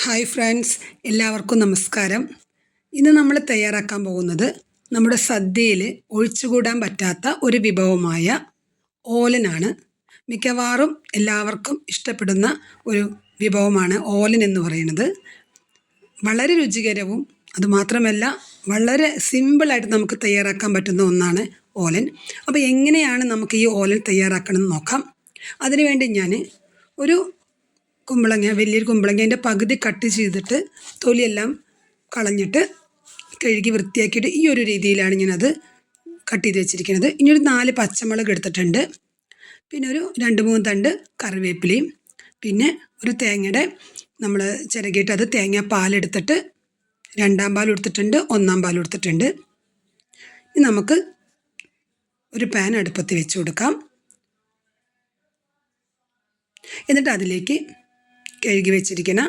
Hi friends എല്ലാവർക്കും നമസ്കാരം. ഇന്ന് നമ്മൾ തയ്യാറാക്കാൻ പോകുന്നത് നമ്മുടെ സദ്യയിൽ ഒഴിച്ചുകൂടാൻ പറ്റാത്ത ഒരു വിഭവമായ ഓലനാണ്. മിക്കവാറും എല്ലാവർക്കും ഇഷ്ടപ്പെടുന്ന ഒരു വിഭവമാണ് ഓലൻ എന്ന് പറയുന്നത്. വളരെ രുചികരവും അതുമാത്രമല്ല വളരെ സിമ്പിളായിട്ട് നമുക്ക് തയ്യാറാക്കാൻ പറ്റുന്ന ഒന്നാണ് ഓലൻ. അപ്പോൾ എങ്ങനെയാണ് നമുക്ക് ഈ ഓലൻ തയ്യാറാക്കണമെന്ന് നോക്കാം. അതിനുവേണ്ടി ഞാൻ ഒരു കുമ്പളങ്ങ വലിയൊരു കുമ്പളങ്ങേന്റെ പകുതി കട്ട് ചെയ്തിട്ട് തൊലിയെല്ലാം കളഞ്ഞിട്ട് കഴുകി വൃത്തിയാക്കിയിട്ട് ഈ ഒരു രീതിയിലാണ് ഞാനത് കട്ട് ചെയ്ത് വെച്ചിരിക്കുന്നത്. ഇനി ഒരു നാല് പച്ചമുളക് എടുത്തിട്ടുണ്ട്. പിന്നെ ഒരു രണ്ട് മൂന്ന് തണ്ട് കറിവേപ്പിലയും പിന്നെ ഒരു തേങ്ങയുടെ നമ്മൾ ചിരകിയിട്ട് അത് തേങ്ങ പാലെടുത്തിട്ട് രണ്ടാം പാൽ എടുത്തിട്ടുണ്ട് ഒന്നാം പാൽ എടുത്തിട്ടുണ്ട് ഇനി നമുക്ക് ഒരു പാൻ അടുപ്പത്ത് വെച്ച് കൊടുക്കാം. എന്നിട്ട് അതിലേക്ക് കഴുകി വെച്ചിരിക്കുന്ന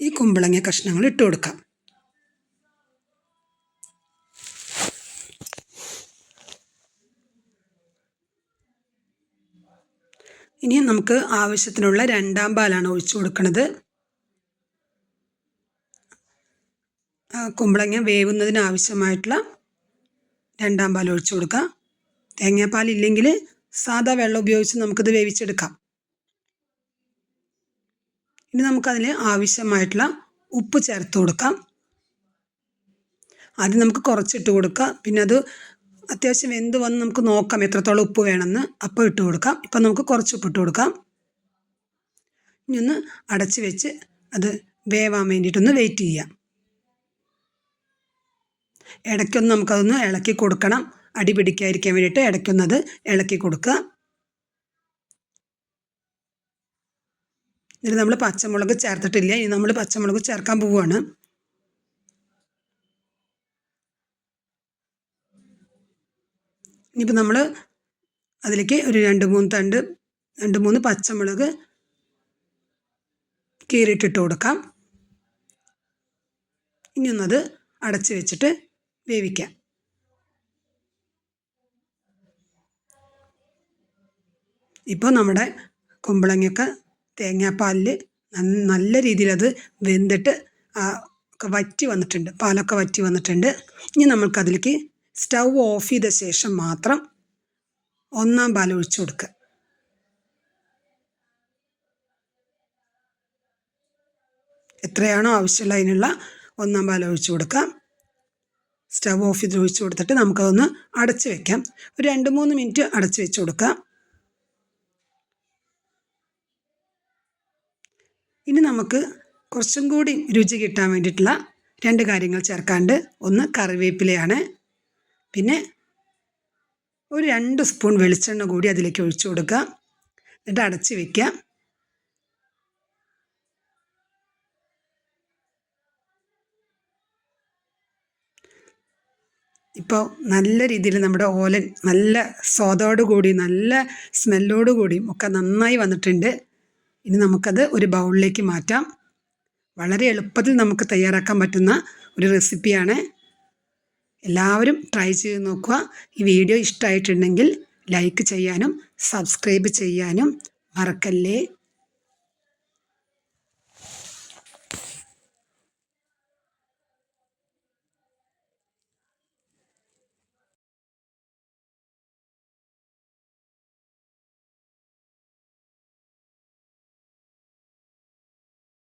ഈ കുമ്പളങ്ങ കഷ്ണങ്ങൾ ഇട്ട് കൊടുക്കാം. ഇനി നമുക്ക് ആവശ്യത്തിനുള്ള രണ്ടാം പാലാണ് ഒഴിച്ചു കൊടുക്കുന്നത് കുമ്പളങ്ങ വേവുന്നതിന് ആവശ്യമായിട്ടുള്ള രണ്ടാം പാൽ ഒഴിച്ചു കൊടുക്കുക തേങ്ങാപ്പാൽ ഇല്ലെങ്കിൽ സാധാ വെള്ളം ഉപയോഗിച്ച് നമുക്കിത് വേവിച്ചെടുക്കാം. ഇനി നമുക്കതിൽ ആവശ്യമായിട്ടുള്ള ഉപ്പ് ചേർത്ത് കൊടുക്കാം. ആദ്യം നമുക്ക് കുറച്ചിട്ട് കൊടുക്കാം. പിന്നെ അത് അത്യാവശ്യം എന്ത് വന്ന് നമുക്ക് നോക്കാം എത്രത്തോളം ഉപ്പ് വേണമെന്ന്. അപ്പോൾ ഇട്ട് കൊടുക്കാം. ഇപ്പം നമുക്ക് കുറച്ച് ഉപ്പ് ഇട്ട് കൊടുക്കാം. ഇനി ഒന്ന് അടച്ച് വെച്ച് അത് വേവാൻ വേണ്ടിയിട്ടൊന്ന് വെയിറ്റ് ചെയ്യാം. ഇടയ്ക്കൊന്ന് നമുക്കതൊന്ന് ഇളക്കി കൊടുക്കണം. അടി പിടിക്കാതിരിക്കാൻ വേണ്ടിയിട്ട് ഇടയ്ക്കൊന്നത് ഇളക്കി കൊടുക്കുക. എന്നിട്ട് നമ്മൾ പച്ചമുളക് ചേർത്തിട്ടില്ല. ഇനി നമ്മൾ പച്ചമുളക് ചേർക്കാൻ പോവുകയാണ് ഇനിയിപ്പോൾ നമ്മൾ അതിലേക്ക് ഒരു രണ്ട് മൂന്ന് തണ്ട് രണ്ട് മൂന്ന് പച്ചമുളക് കീറിയിട്ടിട്ട് കൊടുക്കാം. ഇനി ഒന്നത് അടച്ച് വെച്ചിട്ട് വേവിക്കാം. ഇപ്പോൾ നമ്മുടെ കുമ്പളങ്ങയൊക്കെ തേങ്ങാപ്പാലിൽ നല്ല രീതിയിൽ അത് വെന്തിട്ട് ഒക്കെ വറ്റി വന്നിട്ടുണ്ട്. പാലൊക്കെ വറ്റി വന്നിട്ടുണ്ട്. ഇനി നമ്മൾക്കതിലേക്ക് സ്റ്റൗ ഓഫ് ചെയ്ത ശേഷം മാത്രം ഒന്നാം പാൽ ഒഴിച്ചു കൊടുക്കുക. എത്രയാണോ ആവശ്യമുള്ള അതിനുള്ള ഒന്നാം പാൽ ഒഴിച്ചു കൊടുക്കാം സ്റ്റവ് ഓഫ് ചെയ്ത് ഒഴിച്ചു കൊടുത്തിട്ട് നമുക്കതൊന്ന് അടച്ച് വെക്കാം. ഒരു രണ്ട് മൂന്ന് മിനിറ്റ് അടച്ച് വെച്ച് കൊടുക്കാം ഇനി നമുക്ക് കുറച്ചും കൂടി രുചി കിട്ടാൻ വേണ്ടിയിട്ടുള്ള രണ്ട് കാര്യങ്ങൾ ചേർക്കാണ്ട് ഒന്ന് കറിവേപ്പിലയാണ്. പിന്നെ ഒരു രണ്ട് സ്പൂൺ വെളിച്ചെണ്ണ കൂടി അതിലേക്ക് ഒഴിച്ചു കൊടുക്കുക. എന്നിട്ട് അടച്ച് വയ്ക്കുക ഇപ്പോൾ നല്ല രീതിയിൽ നമ്മുടെ ഓലൻ നല്ല സ്വാദോടുകൂടി നല്ല സ്മെല്ലോടുകൂടിയും ഒക്കെ നന്നായി വന്നിട്ടുണ്ട്. ഇനി നമുക്കത് ഒരു ബൗളിലേക്ക് മാറ്റാം. വളരെ എളുപ്പത്തിൽ നമുക്ക് തയ്യാറാക്കാൻ പറ്റുന്ന ഒരു റെസിപ്പിയാണ്. എല്ലാവരും ട്രൈ ചെയ്ത് നോക്കുക. ഈ വീഡിയോ ഇഷ്ടമായിട്ടുണ്ടെങ്കിൽ ലൈക്ക് ചെയ്യാനും സബ്സ്ക്രൈബ് ചെയ്യാനും മറക്കല്ലേ.